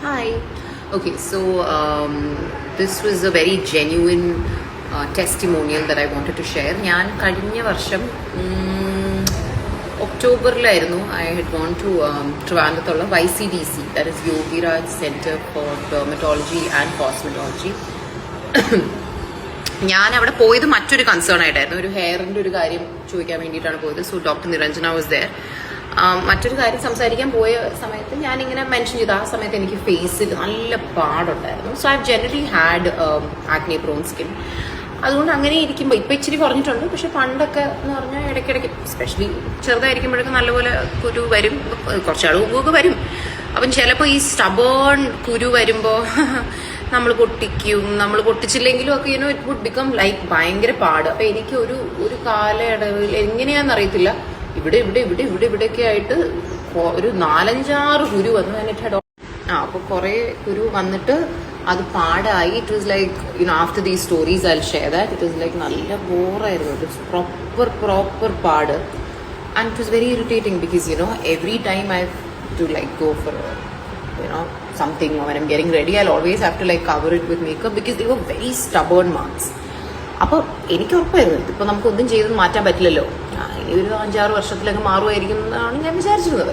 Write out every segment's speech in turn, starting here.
Hi. Okay, so um, this was a very genuine uh, testimonial that I wanted to share. ഞാൻ കഴിഞ്ഞ വർഷം ഒക്ടോബറിലായിരുന്നു I had gone to ട്രിവാൻഡ്രത്തുള്ള Y C D C that is Yogiraj centre for dermatology and cosmetology ഞാൻ അവിടെ പോയത് മറ്റൊരു concern ആയിട്ടായിരുന്നു. ഒരു ഹെയറിന്റെ ഒരു കാര്യം ചോദിക്കാൻ വേണ്ടിയിട്ടാണ് പോയത്. So doctor Niranjana was there മറ്റൊരു കാര്യം സംസാരിക്കാൻ പോയ സമയത്ത് ഞാൻ ഇങ്ങനെ മെൻഷൻ ചെയ്തു. ആ സമയത്ത് എനിക്ക് ഫേസിൽ നല്ല പാടുണ്ടായിരുന്നു. So I generally had acne prone skin അതുകൊണ്ട് അങ്ങനെ ഇരിക്കുമ്പോൾ ഇപ്പം ഇച്ചിരി കുറഞ്ഞിട്ടുണ്ട്. പക്ഷെ പണ്ടൊക്കെ എന്ന് പറഞ്ഞാൽ ഇടയ്ക്കിടയ്ക്ക് സ്പെഷ്യലി ചെറുതായിരിക്കുമ്പോഴൊക്കെ നല്ലപോലെ കുരു വരും. കുറച്ചാൾ മുമ്പൊക്കെ വരും. അപ്പം ചിലപ്പോൾ ഈ സ്റ്റബേൺ കുരു വരുമ്പോൾ നമ്മൾ പൊട്ടിക്കും നമ്മൾ പൊട്ടിച്ചില്ലെങ്കിലും ഒക്കെ you know it would become like ഭയങ്കര പാട്. അപ്പൊ എനിക്ക് ഒരു ഒരു കാലയളവിൽ എങ്ങനെയാന്ന് അറിയത്തില്ല. ഇവിടെ ഇവിടെ ഇവിടെ ഇവിടെ ഇവിടെയൊക്കെ ആയിട്ട് ഒരു നാലഞ്ചാറ് കുരു വന്നു. എന്നിട്ട് ആ അപ്പൊ കുറെ കുരു വന്നിട്ട് അത് പാടായി. It was like you know after these stories I share that it was like നല്ല ബോറായിരുന്നു. ഇറ്റ് വാസ് പ്രോപ്പർ പ്രോപ്പർ പാട്. And it was very irritating because you know every time I to like go for you know something or when I'm getting ready, I'll always have to like cover it with makeup because they were very stubborn marks. അപ്പോൾ എനിക്ക് ഉറപ്പായിരുന്നു ഇതിപ്പോൾ നമുക്ക് ഒന്നും ചെയ്ത് മാറ്റാൻ പറ്റില്ലല്ലോ. ഇനി ഒരു അഞ്ചാറ് വർഷത്തിലൊക്കെ മാറുമായിരിക്കും എന്നാണ് ഞാൻ വിചാരിച്ചിരുന്നത്.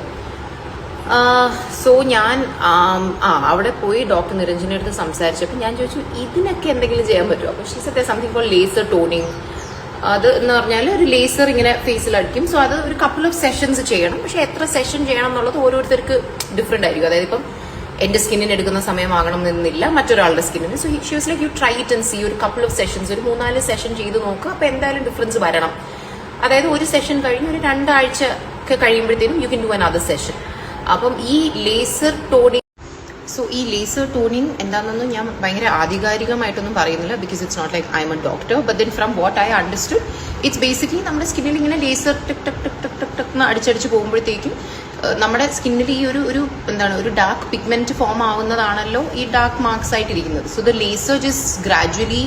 സോ ഞാൻ ആ അവിടെ പോയി ഡോക്ടർ നിരഞ്ജന അടുത്ത് സംസാരിച്ചപ്പോൾ ഞാൻ ചോദിച്ചു ഇതിനൊക്കെ എന്തെങ്കിലും ചെയ്യാൻ പറ്റുമോ? അപ്പോൾ she said something for laser toning അത് എന്ന് പറഞ്ഞാൽ ഒരു ലേസർ ഇങ്ങനെ ഫേസിൽ അടിക്കും. സോ അത് ഒരു കപ്പിൾ ഓഫ് സെഷൻസ് ചെയ്യണം. പക്ഷെ എത്ര സെഷൻ ചെയ്യണം എന്നുള്ളത് ഓരോരുത്തർക്ക് ഡിഫറെന്റ് ആയിരിക്കും. അതായത് ഇപ്പം എന്റെ സ്കിന്നിന് എടുക്കുന്ന സമയമാകണം എന്നില്ല. മറ്റൊരാളുടെ സ്കിന്നിന്. So she was like you try it and see ഒരു കപ്പിൾ ഓഫ് സെഷൻസ് ഒരു മൂന്നാൽ സെഷൻ ചെയ്ത് നോക്കുക അപ്പൊ എന്തായാലും ഡിഫറൻസ് വരണം. അതായത് ഒരു സെഷൻ കഴിഞ്ഞ് ഒരു രണ്ടാഴ്ച ഒക്കെ കഴിയുമ്പോഴത്തേനും you can do another session അപ്പം ഈ ലേസർ ടോണിങ് സോ ഈ ലേസർ ടോണിങ് എന്താണെന്നൊന്നും ഞാൻ ഭയങ്കര ആധികാരികമായിട്ടൊന്നും പറയുന്നില്ല because it's not like I'm a doctor but then from what I understood it's basically നമ്മുടെ സ്കിന്നിൽ ഇങ്ങനെ ലേസർ ടിക് ടക് ടക് ടക് ടക് എന്ന് അടിച്ചടിച്ച് പോകുമ്പോഴത്തേക്കും നമ്മുടെ സ്കിന്നിൽ ഈ ഒരു ഒരു എന്താണ് ഒരു ഡാർക്ക് പിഗ്മെന്റ് ഫോം ആവുന്നതാണല്ലോ ഈ dark marks ആയിട്ടിരിക്കുന്നത്. So the laser just gradually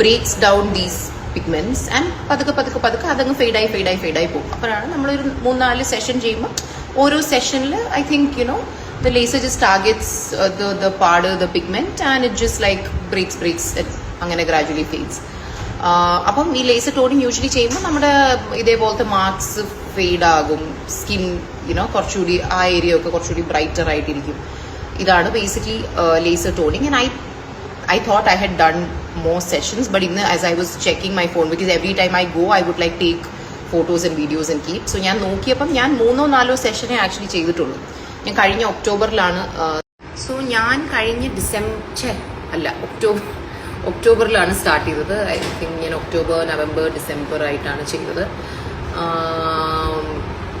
breaks down these pigments and പതുക്കെ പതുക്കെ പതുക്കെ അതങ്ങ് ഫെയ്ഡായി ഫെയ്ഡായി ഫെയ്ഡായി പോകും. അപ്പോഴാണ് നമ്മളൊരു മൂന്നാൽ സെഷൻ ചെയ്യുമ്പോൾ ഓരോ സെഷനിൽ I think you know the laser just targets the പാട് the pigment and it just like breaks breaks അങ്ങനെ ഗ്രാജുവലി ഫെയ്ഡ്സ്. അപ്പം ഈ ലേസർ ടോണിങ് യൂഷ്വലി ചെയ്യുമ്പോൾ നമ്മുടെ ഇതേപോലത്തെ മാർക്സ് ഫെയ്ഡ് ആകും. സ്കിൻ യുനോ കുറച്ചുകൂടി ആ ഏരിയ ഒക്കെ കുറച്ചുകൂടി ബ്രൈറ്റർ ആയിട്ടിരിക്കും. ഇതാണ് basically laser toning and I I thought I had done more sessions, but ഇന്ന് as I was checking my phone, because every time I go, I would like take photos and videos and keep. So ഞാൻ നോക്കിയപ്പം ഞാൻ മൂന്നോ നാലോ സെഷനെ actually ചെയ്തിട്ടുള്ളൂ. ഞാൻ കഴിഞ്ഞ ഒക്ടോബറിലാണ് so ഞാൻ കഴിഞ്ഞ ഡിസംബർ അല്ല ഒക്ടോബർ ഒക്ടോബറിലാണ് സ്റ്റാർട്ട് ചെയ്തത്. ഐ തിങ്ക് ഞാൻ ഒക്ടോബർ നവംബർ ഡിസംബർ ആയിട്ടാണ് ചെയ്തത്.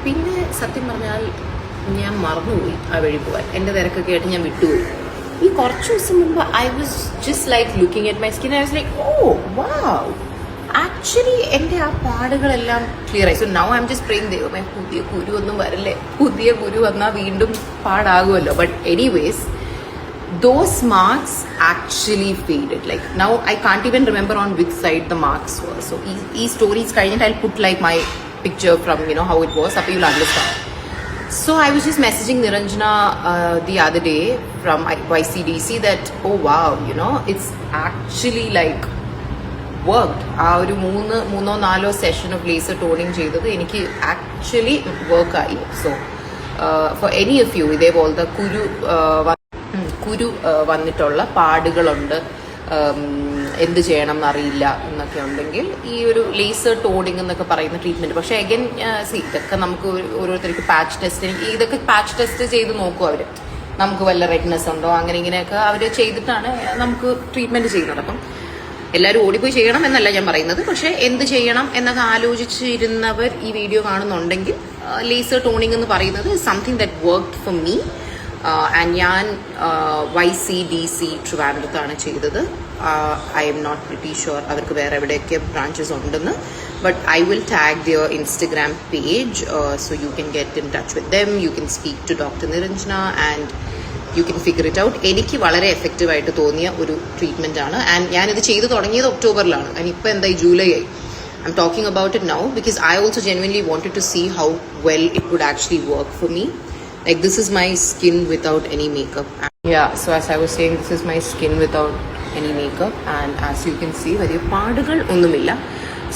പിന്നെ സത്യം പറഞ്ഞാൽ ഞാൻ മറന്നുപോയി ആ വഴി പോകാൻ എന്റെ തിരക്കൊക്കെ ആയിട്ട് ഞാൻ വിട്ടുപോയി. ഈ കുറച്ച് ദിവസം മുമ്പ് I was just like looking at my skin I was like oh wow actually എന്റെ ആ പാടുകളെല്ലാം ക്ലിയർ ആയി. So now I'm just praying ദൈവമേ പുതിയ കുരു ഒന്നും വരല്ലേ? പുതിയ കുരു വന്നാൽ വീണ്ടും പാടാകുമല്ലോ. But anyways those marks actually faded. Like now, I can't even remember on which side the marks were. So, e- e stories kind I'll put like my picture from you know how it was. Up you'll understand. So I was just messaging Niranjana uh, the other day from YCDC that oh wow, you know, it's actually like worked. ആ ഒരു മൂന്ന് മൂന്നോ നാലോ session of laser toning ചെയ്തത് എനിക്ക് actually വർക്കായി so for any of കുരു all the ഉം, കുരു വന്നിട്ടുള്ള പാടുകളുണ്ട്. എന്ത് ചെയ്യണം എന്നറിയില്ല എന്നൊക്കെ ഉണ്ടെങ്കിൽ ഈ ഒരു ലേസർ ടോണിങ് എന്നൊക്കെ പറയുന്ന ട്രീറ്റ്മെന്റ് പക്ഷേ അഗൈൻ സി ഇതൊക്കെ നമുക്ക് ഓരോരുത്തർക്ക് പാച്ച് ടെസ്റ്റ് ഇതൊക്കെ പാച്ച് ടെസ്റ്റ് ചെയ്ത് നോക്കും അവർ. നമുക്ക് വല്ല റെഡ്നെസ് ഉണ്ടോ? അങ്ങനെ ഇങ്ങനെയൊക്കെ അവർ ചെയ്തിട്ടാണ് നമുക്ക് ട്രീറ്റ്മെന്റ് ചെയ്യുന്നത്. അപ്പം എല്ലാവരും ഓടിപ്പോയി ചെയ്യണം എന്നല്ല ഞാൻ പറയുന്നത്. പക്ഷെ എന്ത് ചെയ്യണം എന്നൊക്കെ ആലോചിച്ചിരുന്നവർ ഈ വീഡിയോ കാണുന്നുണ്ടെങ്കിൽ ലേസർ ടോണിംഗ് എന്ന് പറയുന്നത് something that work for me and ഞാൻ വൈ സി ഡി സി ട്രിവാൻഡ്രത്താണ് ചെയ്തത്. I M not pretty sure അവർക്ക് വേറെ എവിടെയൊക്കെ ബ്രാഞ്ചസ് ഉണ്ടെന്ന്. But I will tag their Instagram page so you can get in touch with them you can speak to doctor Niranjana and you can figure it out എനിക്ക് വളരെ effective ആയിട്ട് തോന്നിയ ഒരു treatment ആണ്. ആൻഡ് ഞാനിത് ചെയ്തു തുടങ്ങിയത് ഒക്ടോബറിലാണ്. ആൻഡ് ഇപ്പൊ എന്തായി ജൂലൈ? ആയി I'm talking about it now because I also genuinely wanted to see how well it would actually work for me like this is my skin without any makeup Yeah, so as I was saying, this is my skin without any makeup, and as you can see, വലിയ പാടുകൾ ഒന്നുമില്ല.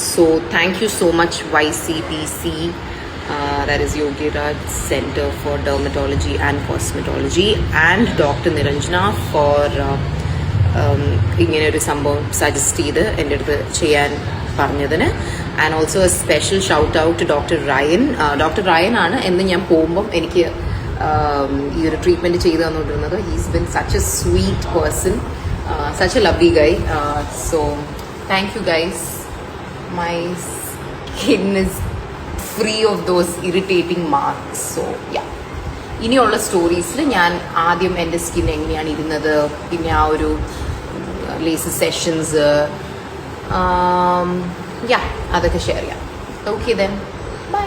So thank you so much Y C P C that is Yogiraj centre for dermatology and cosmetology and doctor Niranjana for ഇങ്ങനെ ഒരു സംഭവം suggest ചെയ്ത് എന്റെ അടുത്ത് ചെയ്യാൻ പറഞ്ഞതിന്. And also a special shout out doctor Ryan doctor Ryan ആണ് എന്ന് ഞാൻ പോകുമ്പം എനിക്ക് um, ഈ ഒരു ട്രീറ്റ്മെന്റ് ചെയ്തു തന്നുകൊണ്ടിരുന്നത്. He's been such a sweet person such a lovely guy so thank you guys my skin is free of those irritating marks so yeah ഇനിയുള്ള സ്റ്റോറീസിൽ ഞാൻ ആദ്യം എന്റെ സ്കിൻ എങ്ങനെയാണ് ഇരുന്നത് പിന്നെ ആ ഒരു ലേസ് സെഷൻസ് യാ അതൊക്കെ ഷെയർ ചെയ്യാം. Okay then bye